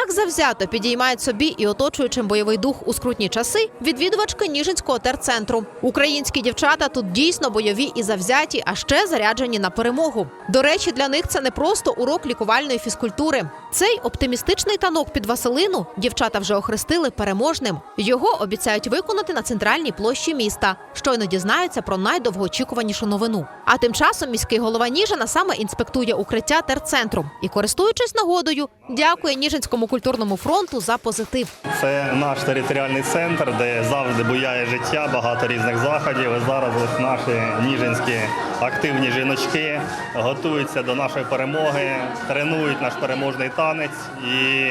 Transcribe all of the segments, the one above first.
так завзято підіймають собі і оточуючим бойовий дух у скрутні часи, відвідувачки Ніжинського терцентру. Українські дівчата тут дійсно бойові і завзяті, а ще заряджені на перемогу. До речі, для них це не просто урок лікувальної фізкультури. Цей оптимістичний танок під Василину дівчата вже охрестили переможним. Його обіцяють виконати на центральній площі міста. Щойно дізнаються про найдовгоочікуванішу новину. А тим часом міський голова Ніжина саме інспектує укриття терцентру і, користуючись нагодою, дякує Ніжинському культурному фронту за позитив. Це наш територіальний центр, де завжди буяє життя, багато різних заходів. І зараз ось наші ніжинські активні жіночки готуються до нашої перемоги, тренують наш переможний танець і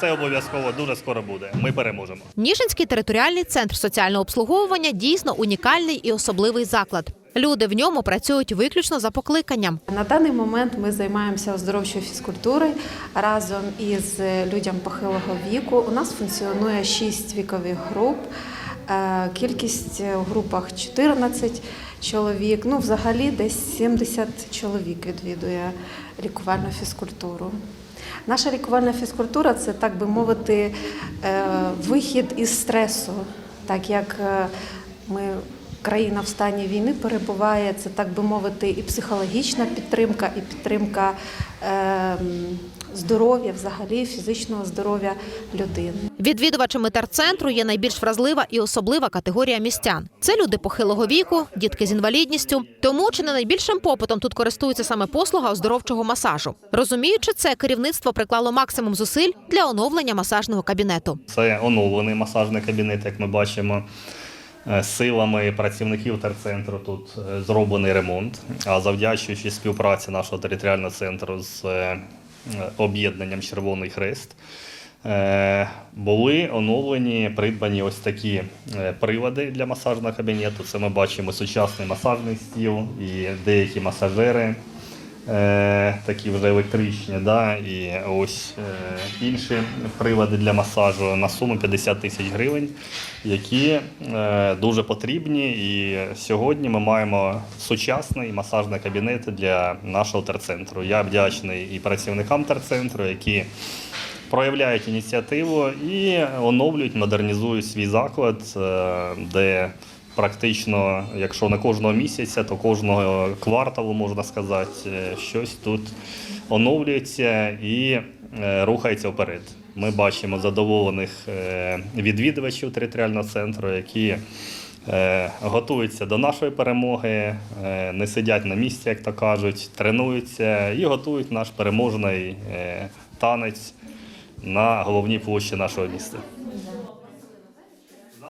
це обов'язково дуже скоро буде. Ми переможемо. Ніжинський територіальний центр соціального обслуговування дійсно унікальний і особливий заклад. Люди в ньому працюють виключно за покликанням. На даний момент ми займаємося оздоровчою фізкультурою разом із людям похилого віку. У нас функціонує шість вікових груп. Е, Кількість у групах 14 чоловік. Ну, взагалі, десь 70 чоловік відвідує лікувальну фізкультуру. Наша лікувальна фізкультура це, так би мовити, е, вихід із стресу, так як е, ми країна в стані війни перебуває, це так би мовити, і психологічна підтримка, і підтримка е, здоров'я, взагалі фізичного здоров'я людини. Відвідувачами терцентру є найбільш вразлива і особлива категорія містян. Це люди похилого віку, дітки з інвалідністю. Тому чи не найбільшим попитом тут користується саме послуга оздоровчого масажу. Розуміючи це, керівництво приклало максимум зусиль для оновлення масажного кабінету. Це оновлений масажний кабінет, як ми бачимо. Е, Силами працівників терцентру тут е, зроблений ремонт. А завдячуючи співпраці нашого територіального центру з е, об'єднанням Червоний Хрест, були оновлені, придбані ось такі прилади для масажного кабінету. Це ми бачимо сучасний масажний стіл і деякі масажери. Е, Такі вже електричні, да, і ось е, інші прилади для масажу на суму 50 тисяч гривень, які е, дуже потрібні. І сьогодні ми маємо сучасний масажний кабінет для нашого терцентру. Я вдячний і працівникам терцентру, які проявляють ініціативу і оновлюють, модернізують свій заклад, е, де практично, якщо не кожного місяця, то кожного кварталу можна сказати, е, щось тут оновлюється і е, рухається вперед. Ми бачимо задоволених е, відвідувачів територіального центру, які готуються до нашої перемоги, не сидять на місці, як то кажуть, тренуються і готують наш переможний танець на головній площі нашого міста.